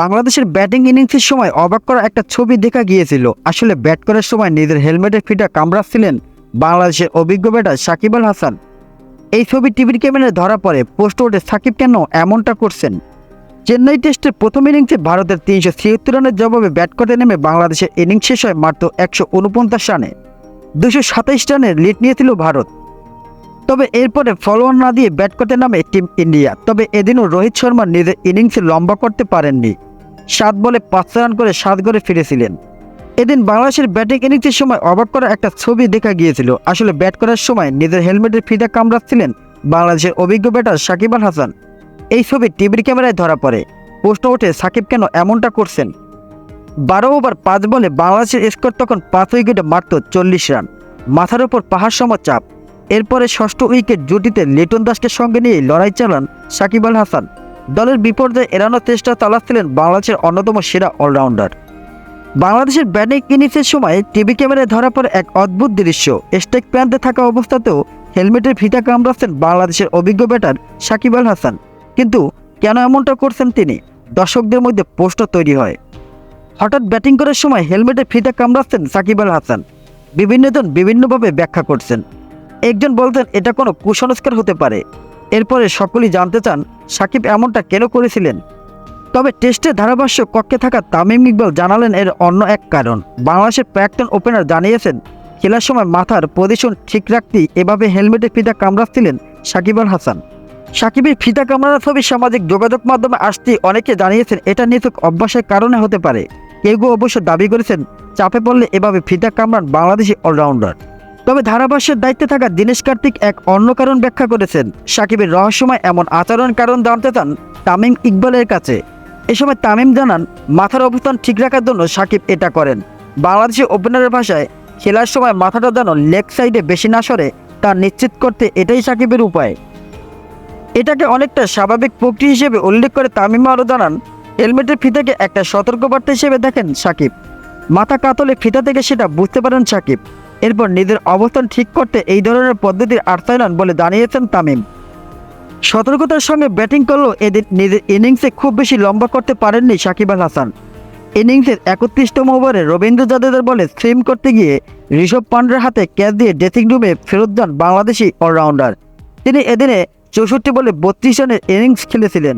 বাংলাদেশের ব্যাটিং ইনিংসের সময় অবাক করা একটা ছবি দেখা গিয়েছিল। আসলে ব্যাট করার সময় নিজের হেলমেটের ফিটা কামড়াচ্ছিলেন বাংলাদেশের অভিজ্ঞ ব্যাটার সাকিব আল হাসান। এই ছবি টিভির ক্যামেরায় ধরা পড়ে, পোস্ট ওঠে সাকিব কেন এমনটা করছেন? চেন্নাই টেস্টের প্রথম ইনিংসে ভারতের তিনশো ছিয়াত্তর রানের জবাবে ব্যাট করতে নেমে বাংলাদেশের ইনিংস শেষ হয় মাত্র একশো উনপঞ্চাশ রানে। দুশো সাতাইশ রানের লিড নিয়েছিল ভারত। তবে এরপরে ফলোয়ার না দিয়ে ব্যাট করতে নামে টিম ইন্ডিয়া। তবে এদিনও রোহিত শর্মা নিজের ইনিংসে লম্বা করতে পারেননি। সাত বলে পাঁচ রান করে সাত গড়ে ফিরেছিলেন। এদিন বাংলাদেশের ব্যাটিং ইনিংসের সময় অবাক করা একটা ছবি দেখা গিয়েছিল। আসলে ব্যাট করার সময় নিজের হেলমেটের ফিতা কামড়াচ্ছিলেন বাংলাদেশের অভিজ্ঞ ব্যাটার সাকিব আল হাসান। এই ছবি টিভির ক্যামেরায় ধরা পড়ে। প্রশ্ন ওঠে, সাকিব কেন এমনটা করছেন? বারো ওভার পাঁচ বলে বাংলাদেশের স্কোর তখন পাঁচ উইকেটে মাত্র চল্লিশ রান। মাথার ওপর পাহাড় সম চাপ। এরপরে ষষ্ঠ উইকেট জুটিতে লিটন দাসকে সঙ্গে নিয়ে লড়াই চালান সাকিব আল হাসান। দলের বিপর্যয় এড়ানোর চেষ্টা চালাচ্ছিলেন বাংলাদেশের অন্যতম সেরা অলরাউন্ডার। বাংলাদেশের ব্যাটিং ইনিংসের সময় টিভি ক্যামেরায় ধরা পড়ে এক অদ্ভুত দৃশ্য। স্টেক প্যান্টে থাকা অবস্থাতেও হেলমেটের ফিতা কামড়াচ্ছেন বাংলাদেশের অভিজ্ঞ ব্যাটার সাকিব আল হাসান। কিন্তু কেন এমনটা করছেন তিনি? দর্শকদের মধ্যে প্রশ্ন তৈরি হয়। হঠাৎ ব্যাটিং করার সময় হেলমেটে ফিতা কামড়াচ্ছেন সাকিব আল হাসান। বিভিন্নজন বিভিন্নভাবে ব্যাখ্যা করছেন। একজন বলতেন, এটা কোনো কুসংস্কার হতে পারে। এরপরে সকলেই জানতে চান, সাকিব এমনটা কেন করেছিলেন? তবে টেস্টে ধারাভাষ্য কক্ষে থাকা তামিম ইকবাল জানালেন এর অন্য এক কারণ। বাংলাদেশের প্রাক্তন ওপেনার জানিয়েছেন, খেলার সময় মাথার পজিশন ঠিক রাখতেই এভাবে হেলমেটে ফিতা কামড়াচ্ছিলেন সাকিব আল হাসান। সাকিবের ফিতা কামড়ানোর ছবি সামাজিক যোগাযোগ মাধ্যমে আসতে অনেকে জানিয়েছেন, এটা নিছক অভ্যাসের কারণে হতে পারে। কেউ অবশ্য দাবি করেছেন, চাপে পড়লে এভাবে ফিতা কামড়ান বাংলাদেশি অলরাউন্ডার। তবে ধারাভাষ্যের দায়িত্বে থাকা দীনেশ কার্তিক এক অন্য কারণ ব্যাখ্যা করেছেন। সাকিবের রহস্যময় এমন আচরণ কারণ জানতে চান তামিম ইকবালের কাছে। এ সময় তামিম জানান, মাথার অবস্থান ঠিক রাখার জন্য সাকিব এটা করেন। বাংলাদেশের ওপেনারের ভাষায়, খেলার সময় মাথাটা যেন লেগ সাইডে বেশি না সরে, তা নিশ্চিত করতে এটাই সাকিবের উপায়। এটাকে অনেকটা স্বাভাবিক প্রক্রিয়া হিসেবে উল্লেখ করে তামিম আরও জানান, হেলমেটের ফিতাকে একটা সতর্কবার্তা হিসেবে দেখেন সাকিব। মাথা কাতলে ফিতা থেকে সেটা বুঝতে পারেন সাকিব। এরপর নিজের অবস্থান ঠিক করতে এই ধরনের পদ্ধতির আর্থায়ন বলে জানিয়েছেন তামিম। সতর্কতার সঙ্গে ব্যাটিং করলেও এদিন নিজের ইনিংসে খুব বেশি লম্বা করতে পারেননি সাকিব আল হাসান। ইনিংসের একত্রিশতম ওভারে রবীন্দ্র জাদেজার বলে স্ট্রিম করতে গিয়ে ঋষভ পান্ডের হাতে ক্যাচ দিয়ে ড্রেসিং রুমে ফেরত যান বাংলাদেশি অলরাউন্ডার। তিনি এদিনে চৌষট্টি বলে বত্রিশ রানের ইনিংস খেলেছিলেন।